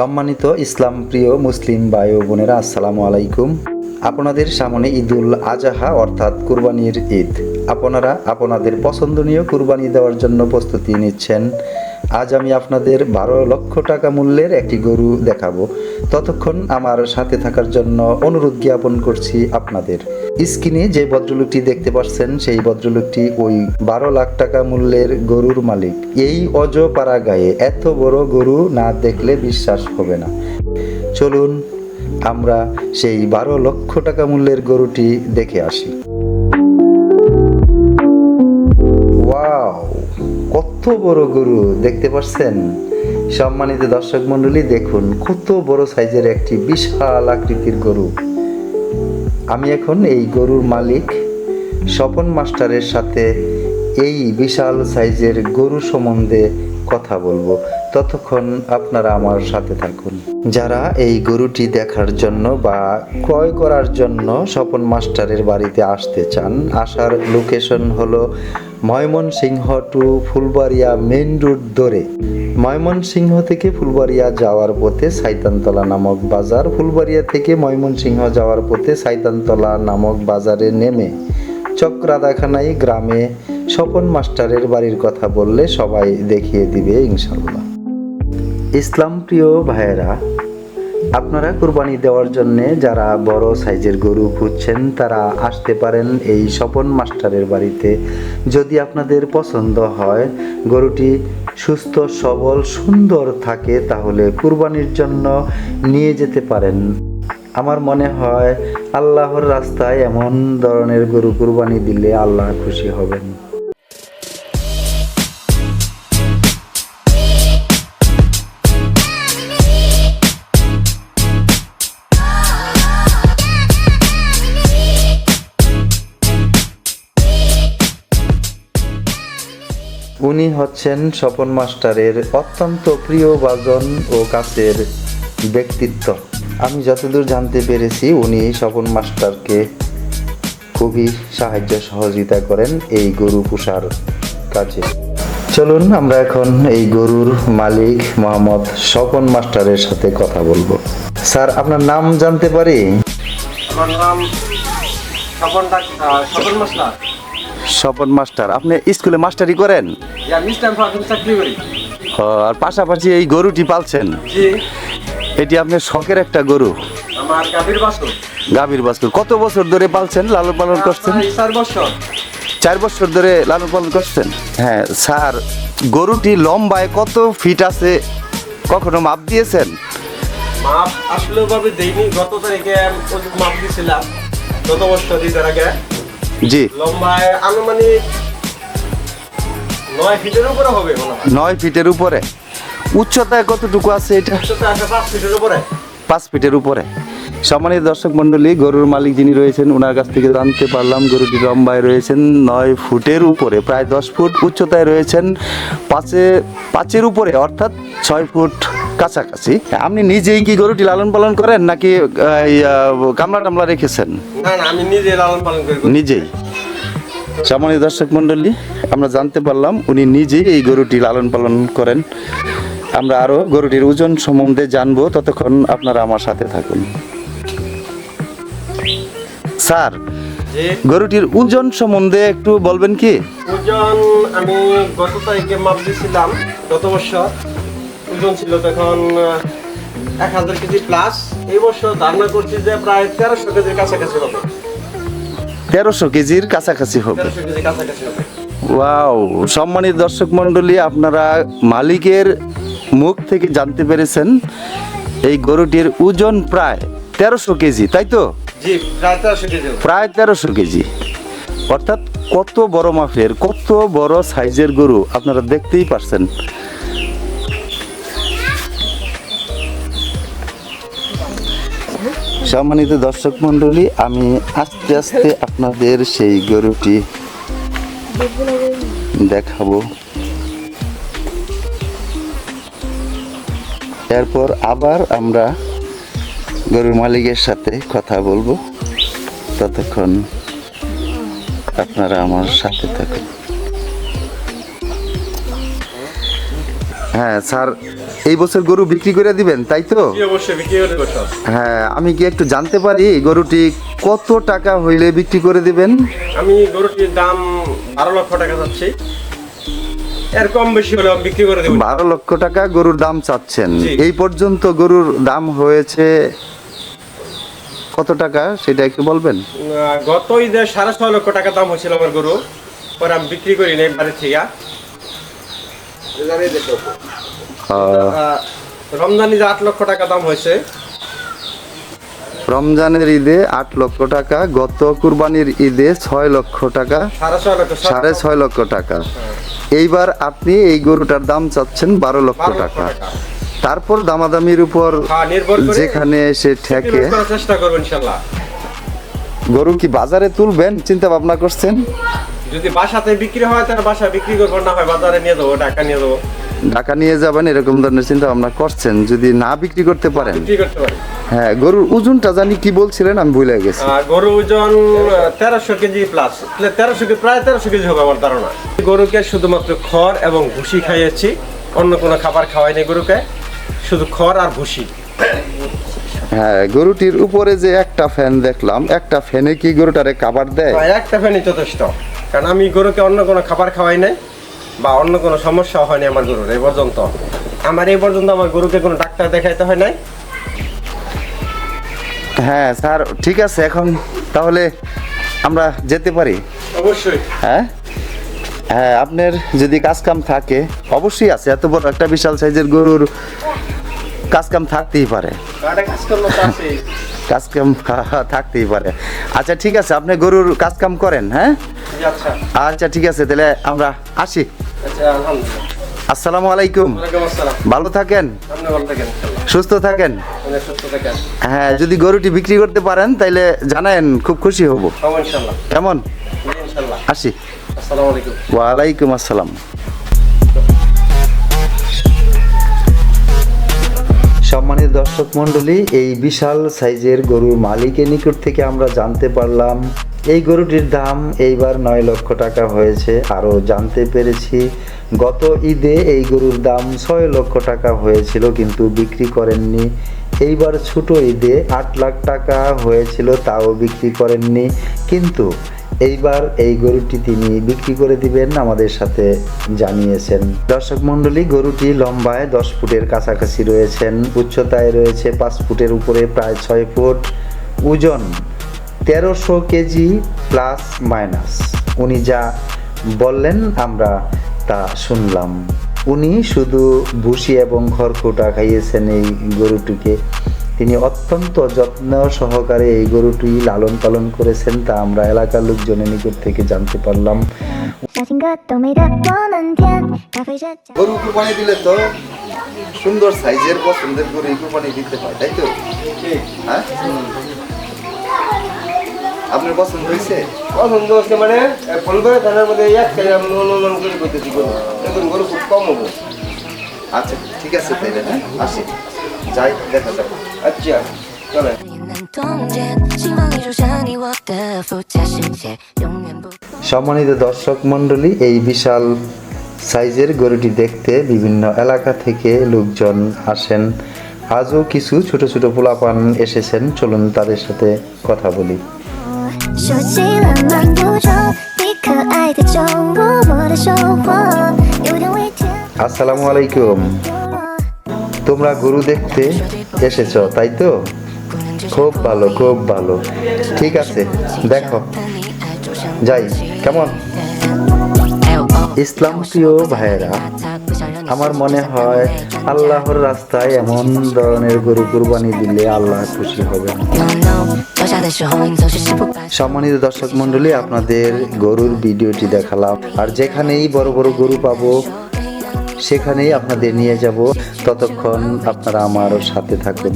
সম্মানিত ইসলাম প্রিয় মুসলিম ভাই বোনেরা, আসসালামু আলাইকুম। আপনাদের সামনে ঈদুল আজাহা অর্থাৎ কুরবানির ঈদ। আপনারা আপনাদের পছন্দনীয় কুরবানি দেওয়ার জন্য প্রস্তুতি নিচ্ছেন। আজ আমি আপনাদের বারো লক্ষ টাকা মূল্যের একটি গরু দেখাবো। ততক্ষণ আমার সাথে থাকার জন্য অনুরোধ জ্ঞাপন করছি আপনাদের। স্ক্রিনে যে ভদ্রলোকটি দেখতে পাচ্ছেন, সেই ভদ্রলোকটি ওই বারো লাখ টাকা মূল্যের গরুর মালিক। এই অজপাড়া গায়ে এত বড় গরু না দেখলে বিশ্বাস হবে না। চলুন, আমরা সেই বারো লক্ষ টাকা মূল্যের গরুটি দেখে আসি। কত বড় গরু, দেখতে পাচ্ছেন সম্মানিত দর্শক মণ্ডলী, দেখুন, কত বড় সাইজের একটি বিশাল আকৃতির গরু। আমি এখন এই গরুর মালিক, স্বপন মাস্টারের সাথে এই বিশাল সাইজের গরু সম্বন্ধে কথা বলব। ততক্ষণ আপনারা আমার সাথে থাকুন। যারা এই গরুটি দেখার জন্য বা ক্রয় করার জন্য স্বপন মাস্টারের বাড়িতে আসতে চান, আসার লোকেশন হলো Mymensingh to Phulbaria main road ধরে। ময়মনসিংহ থেকে ফুলবাড়িয়া যাওয়ার পথে সাইতানতলা নামক বাজার, ফুলবাড়িয়া থেকে ময়মনসিংহ যাওয়ার পথে সাইতানতলা নামক বাজারে নেমে চক্রাদাখানাই গ্রামে স্বপন মাস্টারের বাড়ির কথা বললে সবাই দেখিয়ে দিবে ইনশাল্লাহ ইসলাম প্রিয় ভাইয়েরা, আপনারা কুরবানি দেওয়ার জন্যে যারা বড় সাইজের গরু খুঁজছেন, তারা আসতে পারেন এই স্বপন মাস্টারের বাড়িতে। যদি আপনাদের পছন্দ হয় গরুটি সুস্থ, সবল, সুন্দর থাকে, তাহলে কুরবানির জন্য নিয়ে যেতে পারেন। আমার মনে হয় আল্লাহর রাস্তায় এমন ধরনের গরু কুরবানি দিলে আল্লাহ খুশি হবেন। উনি হচ্ছেন স্বপন মাস্টারের অত্যন্ত প্রিয় বাজন ও কাছের ব্যক্তিত্ব। আমি যতদূর জানতে পেরেছি উনি স্বপন মাস্টারকে খুবই সাহায্য সহযোগিতা করেন এই গরু পোষার কাজে। চলুন আমরা এখন এই গরুর মালিক মোহাম্মদ স্বপন মাস্টারের সাথে কথা বলব। স্যার আপনার নাম জানতে পারি? আমার নাম স্বপন মশলা স্বপন মাস্টার আপনি স্কুলে মাস্টারি করেন? ও, আর পাশাপাশি এই গরুটি পালছেন? এটি আপনার শখের একটা গরু। আমার গাভীর বাস্কুর কত বছর ধরে পালছেন লালন পালন করছেন? চার বছর। চার বছর ধরে লালন পালন করছেন? হ্যাঁ স্যার গরুটি লম্বায় কত ফিট আছে? কখনো মাপ দিয়েছেন? মাপ আসলে ভাবে দেইনি। গত তারিখে মাপ দিয়েছিলাম গত বছর আগে জি। লম্বায় আনুমানিক নয় ফিটের উপরে হবে নয় ফিটের উপরে। উচ্চতায় কতটুকু আছে এটা? পাঁচ ফিটের উপরে। সম্মানিত দর্শক মন্ডলী গরুর মালিক যিনি রয়েছেন ওনার কাছ থেকে জানতে পারলাম গরুটি লম্বায় রয়েছেন নয় ফুটের উপরে প্রায় দশ ফুট উচ্চতায় রয়েছেন পাঁচে পাঁচের উপরে অর্থাৎ ছয় ফুট কাছাকাছি। আপনি নিজেই কি গরুটি লালন পালন করেন নাকি কামলা টামলা রেখেছেন? না না আমি নিজে লালন পালন করি। নিজেই। সম্মানিত দর্শক মন্ডলী আমরা জানতে পারলাম উনি নিজেই এই গরুটি লালন পালন করেন। আমরা আরও গরুটির ওজন সম্বন্ধে জানব। ততক্ষণ আপনারা আমার সাথে থাকুন। স্যার গরুটির ওজন সম্বন্ধে একটু বলবেন কি? ওজন আমি গত তারিখে মাপ দিয়েছিলাম গত বছর। ওজন ছিল তখন এক হাজার কেজি প্লাস এই বছর ধারণা করছি যে প্রায় তেরোশো কেজির কাছাকাছি হবে। তেরোশো কেজির কাছাকাছি হবে। ওয়াও সম্মানিত দর্শক মন্ডলী আপনারা মালিকের মুখ থেকে জানতে পেরেছেন এই গরুটির ওজন প্রায় তেরোশো কেজি তাই তো? প্রায় তেরোশো কেজি প্রায় তেরোশো কেজি। অর্থাৎ কত বড় মাপের কত বড় সাইজের গরু আপনারা দেখতেই পারছেন। সম্মানিত দর্শক মণ্ডলী, আমি আস্তে আস্তে আপনাদের সেই গরুটি দেখাবো। এরপর আবার আমরা গরুর মালিকের সাথে কথা বলব। ততক্ষণ আপনারা আমার সাথে থাকুন। হ্যাঁ স্যার এই বছর গরু বিক্রি করে দিবেন তাই তো? হ্যাঁ আমি কি একটু জানতে পারি গরুটি কত টাকা হইলে বিক্রি করে দিবেন? আমি গরুটির দাম বারো লক্ষ টাকা চাচ্ছি। এর কম বেশি হলে বিক্রি করে দেবো। বারো লক্ষ টাকা গরুর দাম চাচ্ছেন। এই পর্যন্ত গরুর দাম হয়েছে কত টাকা সেটা একটু বলবেন? গত ঈদে সাড়ে ছয় লক্ষ টাকা দাম হয়েছিল আমার গরু। পরে আমি বিক্রি করি নাই বাড়ি থেকে। রমজান ঈদে আট লক্ষ টাকা দাম হয়েছে। রমজানের ঈদে আট লক্ষ টাকা গত কুরবানির ঈদে ছয় লক্ষ টাকা সাড়ে ছয় লক্ষ টাকা। এইবার আপনি এই গরুটার দাম চাচ্ছেন বারো লক্ষ টাকা। তারপর দামাদামির উপর হ্যাঁ, যেখানে এসে ঠেকে চেষ্টা করব ইনশাল্লাহ। গরু কি বাজারে তুলবেন? চিন্তা ভাবনা করছেন? যদি বাসাতে বিক্রি হয় তাহলে বাসায় বিক্রি করব না হয় বাজারে নিয়ে দেবো টাকা নিয়ে দেবো ঢাকা নিয়ে যাবেন এরকম ধরনের চিন্তা ভাবনা করছেন যদি না বিক্রি করতে পারেন। বিক্রি করতে পারি। হ্যাঁ গরুর ওজনটা জানি কি বলছিলেন আমি ভুলে গেছি। আর গরু ওজন তেরোশো কেজি প্লাস তেরোশো কেজি প্রায় তেরোশো কেজি হবে আমার ধারণা। গরুকে শুধুমাত্র খড় এবং ভুসি খাইয়েছি অন্য কোনো খাবার খাওয়াইনি গরুকে শুধু খড় আর ভুসি। হ্যাঁ গরুটির উপরে যে একটা ফ্যান দেখলাম একটা ফ্যানে কি গরুটারে খাবার দেয়? একটা ফ্যানই যথেষ্ট। কারণ আমি গরুকে অন্য কোনো খাবার খাওয়াই নাই। বা অন্য কোনো সমস্যা হয়নি আমার গরুর এই পর্যন্ত। আমার এই পর্যন্ত আমার গরুকে কোনো ডাক্তার দেখাইতে হয় নাই? হ্যাঁ স্যার ঠিক আছে এখন তাহলে আমরা যেতে পারি। অবশ্যই। হ্যাঁ? হ্যাঁ আপনার যদি কাজকাম থাকে অবশ্যই আছে এত বড় একটা বিশাল সাইজের গরুর কাজকাম থাকতেই পারে। কাজকাম থাকতেই পারে। আচ্ছা ঠিক আছে আপনি গরুর কাজকাম করেন হ্যাঁ? আচ্ছা। আচ্ছা ঠিক আছে তাহলে আমরা আসি। আসসালামু আলাইকুম। ভালো থাকেন? সুস্থ থাকেন? হ্যাঁ যদি গরুটি বিক্রি করতে পারেন তাইলে জানায়েন খুব খুশি হব। কেমন? আসি। আলাইকুম। ওয়ালাইকুম আসসালাম। সম্মানিত দর্শক মণ্ডলী এই বিশাল সাইজের গরুর মালিকের নিকট থেকে আমরা জানতে পারলাম এই গরুটির দাম এইবার নয় লক্ষ টাকা হয়েছে। আরও জানতে পেরেছি, গত ঈদে এই গরুর দাম ছয় লক্ষ টাকা হয়েছিল, কিন্তু বিক্রি করেননি। এইবার ছোট ঈদে আট লাখ টাকা হয়েছিল, তাও বিক্রি করেননি। কিন্তু এইবার এই গরুটি তিনি বিক্রি করে দিবেন, আমাদের সাথে জানিয়েছেন। দর্শক মণ্ডলী, গরুটি লম্বায় দশ ফুটের কাছাকাছি রয়েছেন, উচ্চতায় রয়েছে পাঁচ ফুটের উপরে, প্রায় ছয় ফুট ওজন। তেরোশো কেজি প্লাস মাইনাস। উনি যা বললেন আমরা তা শুনলাম। উনি শুধু ভুসি এবং খড়কুটা খাইয়েছেন এই গরুটিকে। তিনি অত্যন্ত যত্ন সহকারে এই গরুটি লালন পালন করেছেন তা আমরা এলাকার লোকজনের নিকট থেকে জানতে পারলাম। গরু দিলে তো সুন্দর সাইজের পছন্দের গরু দিতে পারে তাই তো? হ্যাঁ? আপনার পছন্দ হয়েছে? পছন্দ হচ্ছে মানে পনেরো থানার মধ্যে এক আমি অনুমান করে এখন গরু। খুব কম হব। আচ্ছা ঠিক আছে হ্যাঁ? আসি। যাই দেখা আচ্ছা চলে সম্মানিত দর্শক মণ্ডলী এই বিশাল সাইজের গরুটি দেখতে বিভিন্ন এলাকা থেকে লোকজন আসেন। আজও কিছু ছোট ছোট পোলাপান এসেছেন। চলুন তাদের সাথে কথা বলি। 说起了漫步中，你可爱的中午，我的收获，有点微甜。 আসসালামু আলাইকুম তোমরা গরু দেখতে এসেছ তাই তো খুব ভালো খুব ভালো ঠিক আছে দেখো যাই কেমন ইসলাম প্রিয় ভাইয়েরা আমার মনে হয় আল্লাহর রাস্তায় এমন ধরনের গরু কুরবানি দিলে আল্লাহ খুশি হবেন সম্মানিত দর্শক মন্ডলী আপনাদের গরুর ভিডিওটি দেখালাম। আর যেখানেই বড় বড় গরু পাবো, সেখানেই আপনাদের নিয়ে যাব। ততক্ষণ আপনারা আমারও সাথে থাকবেন।